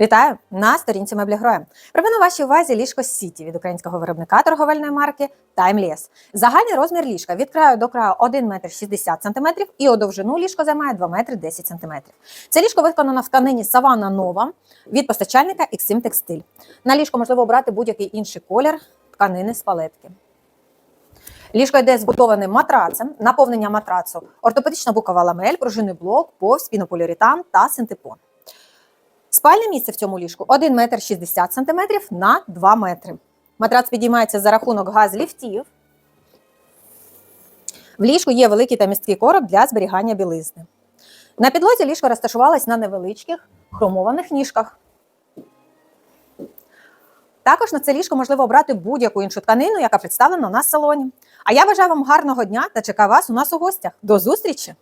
Вітаю на сторінці меблі Гроя. Пропоную вашій увазі ліжко Сіті від українського виробника торговельної марки Timeless. Загальний розмір ліжка від краю до краю 1 метр 60 см і у довжину ліжко займає 2 метри 10 см. Це ліжко виконано в тканині Савана Нова від постачальника Xim Textile. На ліжко можливо обрати будь-який інший колір тканини з палетки. Ліжко йде збудованим матрацем, наповнення матрацу, ортопедична букова ламель, пружинний блок, повз, пінополіуретан та синтепон. Спальне місце в цьому ліжку 1 метр 60 см на 2 метри. Матрац підіймається за рахунок газ-ліфтів. В ліжку є великий та місткий короб для зберігання білизни. На підлозі ліжко розташувалось на невеличких хромованих ніжках. Також на це ліжко можливо обрати будь-яку іншу тканину, яка представлена у нас в салоні. А я бажаю вам гарного дня та чекаю вас у нас у гостях. До зустрічі!